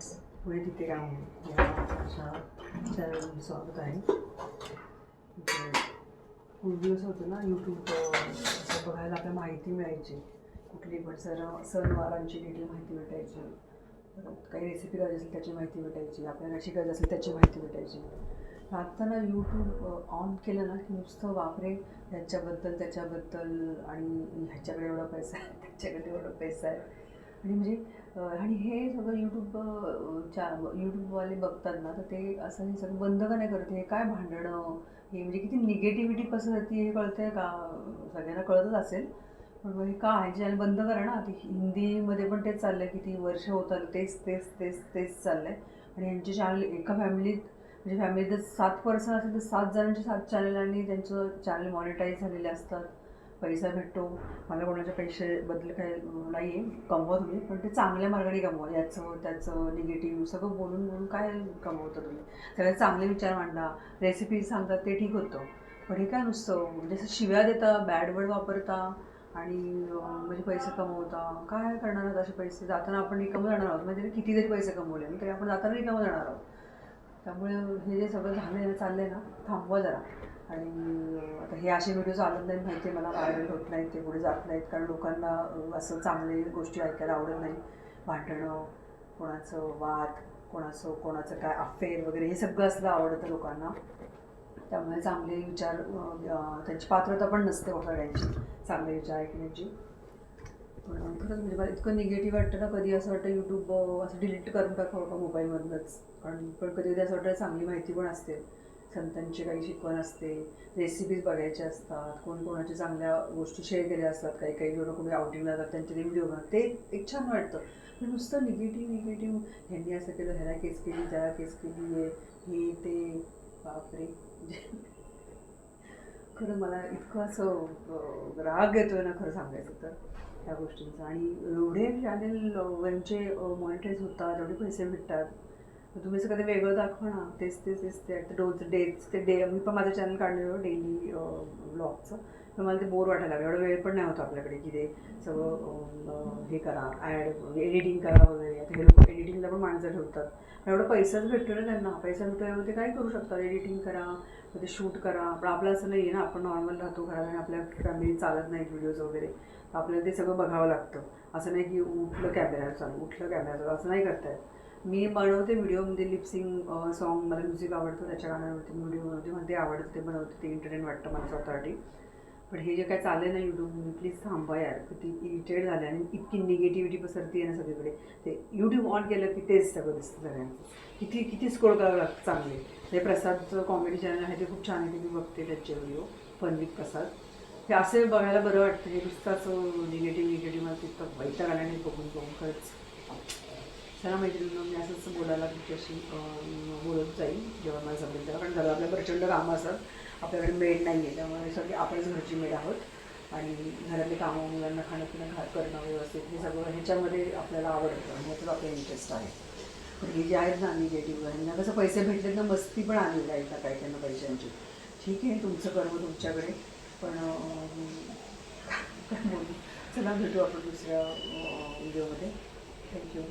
Friends पुढे तिथे काय या अशा चॅनल स्वागत आहे पूर्वी असं होतं ना यूट्यूब बघायला आपल्याला माहिती मिळायची कुठली पण सण सणवारांची डिटेल माहिती भेटायची परत काही रेसिपी करायची असेल त्याची माहिती भेटायची आपल्याला शिकायचं असेल त्याची माहिती भेटायची आता ना यूट्यूब ऑन केलं ना की नुसतं वापरे ह्याच्याबद्दल त्याच्याबद्दल आणि ह्याच्याकडे एवढा पैसा आहे त्याच्याकडे एवढा पैसा आहे आणि म्हणजे आणि हे सगळं यूट्यूब अ, यूट्यूबवाले बघतात ना तर ते असं हे सगळं बंद का नाही करते? हे काय भांडणं? हे म्हणजे किती निगेटिव्हिटी पसरती हे कळतंय का? सगळ्यांना कळतच असेल. पण हे का आहे? चॅनल बंद करा ना. ते हिंदीमध्ये पण तेच चाललं आहे किती वर्ष होतात तेच तेच तेच तेच चाललं आहे आणि यांचे चॅनल एका फॅमिलीत म्हणजे फॅमिलीत जर सात पर्सन असेल तर सात जणांचे सात चॅनलांनी त्यांचं चॅनल मॉनिटाईज झालेले असतात. पैसा भेटतो. मला कोणाच्या पैशाबद्दल काही नाही आहे कमवा तुम्ही पण ते चांगल्या मार्गाने कमवा. याचं त्याचं निगेटिव्ह सगळं बोलून बोलून काय कमवतं तुम्ही? सगळ्यात चांगले विचार मांडा. रेसिपी सांगतात ते ठीक होतं. पण हे काय नुसतं? म्हणजे असं शिव्या देता बॅड वर्ड वापरता आणि म्हणजे पैसे कमवता. काय करणार आहोत असे पैसे? जाताना आपण रिकम जाणार आहोत. म्हणजे किती जरी पैसे कमवले तरी आपण जाताना रिकम जाणार आहोत. त्यामुळे हे जे सगळं झालं आहे ना चाललं आहे ना थांबवा जरा. आणि आता हे असे व्हिडिओज चालत नाहीत माहिती आहे मला व्हायरल होत नाहीत ते पुढे जात नाहीत. कारण लोकांना असं चांगले गोष्टी ऐकायला आवडत नाही. भांडणं कोणाचं वाद कोणाचं कोणाचं काय अफेअर वगैरे हे सगळं असलं आवडतं लोकांना. त्यामुळे चांगले विचार त्यांची पात्रता पण नसते सगळ्यांची चांगले विचार ऐकण्याची. पण खरंच म्हणजे मला इतकं निगेटिव्ह वाटतं ना कधी असं वाटतं यूट्यूब असं डिलीट करून टाकावं का मोबाईलमधनंच कारण पण कधी कधी असं वाटतं चांगली माहिती पण असते. संतांची काही शिकवण असते. रेसिपीज बघायच्या असतात कोण कोणाच्या चांगल्या गोष्टी शेअर केल्या असतात काही काही लोक कोणी आउटिंगला जातात त्यांचे रिव्ह्यू बघतात. ते एक छान वाटतं. पण नुसतं निगेटिव्ह निगेटिव्ह ह्यांनी असं केलं ह्याला केस केली त्याला केस केली आहे हे ते. बापरे. खरं मला इतकं असं राग येतोय ना खरं सांगायचं तर त्या गोष्टींचा. आणि एवढे चॅनेल यांचे मॉनिटाईज होतात एवढे पैसे भेटतात. तुम्ही असं कधी वेगळं दाखवा ना. तेच तेच तेच ते रोज डेज ते डे मी पण माझं चॅनल काढलेलं डेली ब्लॉगचं तर मला ते बोर वाटायला लागलं. एवढा वेळ पण नाही होता आपल्याकडे की ते सगळं हे करा ॲड एडिटिंग करा वगैरे. आता हे लोक एडिटिंगला पण माणसं ठेवतात. एवढं एवढा पैसाच भेटतो ना त्यांना. पैसा भेटतो ते काय करू शकतात? एडिटिंग करा मग ते शूट करा. पण आपलं असं नाही आहे ना. आपण नॉर्मल राहतो घरात आणि आपल्या फॅमिली चालत नाहीत व्हिडिओज वगैरे. तर आपल्याला ते सगळं बघावं लागतं. असं नाही की उठलं कॅमेरा चालू उठलं कॅमेरा चालू. असं नाही करता येत. मी बनवते व्हिडिओमध्ये लिपसिंग सॉन्ग मला म्युझिक आवडतं त्याच्या गाण्यावरती व्हिडिओ बनवते. मला ते आवडतं ते बनवते ते इंटरटेन वाटतं मला स्वतःसाठी. पण हे जे काय चाललं ना यूट्यूब प्लीज थांबा यार. किती इरिटेट झाले आणि इतकी निगेटिव्हिटी पसरती आहे ना सगळीकडे. ते यूट्यूब ऑन केलं की तेच सगळं दिसतं सगळ्यांचं. किती किती स्कोर करावं लागतं चांगले. हे प्रसादचं कॉमेडी चॅनल आहे ते खूप छान आहे ते मी बघते त्याचे व्हिडिओ फन विथ प्रसाद. हे असे बघायला बरं वाटतं. हे नुसताच निगेटिव्ह निगेटिव्ह मला तिथं वैताग आल्याने बघून बघून खरंच. चला मैत्रिणींना मी असंच बोलायला तुमच्याशी बोलत जाईल. जेव्हा मला जमेल तेव्हा. कारण घरात आपल्या प्रचंड कामं असतात. आपल्याकडे मेड नाही आहे त्यामुळे सगळे आपणच घरची मेड आहोत. आणि घरातले कामं मुलांना खाणं पिणं घा करणं व्यवस्थित हे सगळं ह्याच्यामध्ये आपल्याला आवडतं. आणि ह्याच्यात आपला इंटरेस्ट आहे. पण हे जे आहेत ना निगेटिव्ह ह्यांना कसं पैसे भेटले ना मस्ती पण आली जाईल ना काही त्यांना पैशांची. ठीक आहे तुमचं कर्म तुमच्याकडे. पण चला भेटू आपण दुसऱ्या व्हिडिओमध्ये. थँक्यू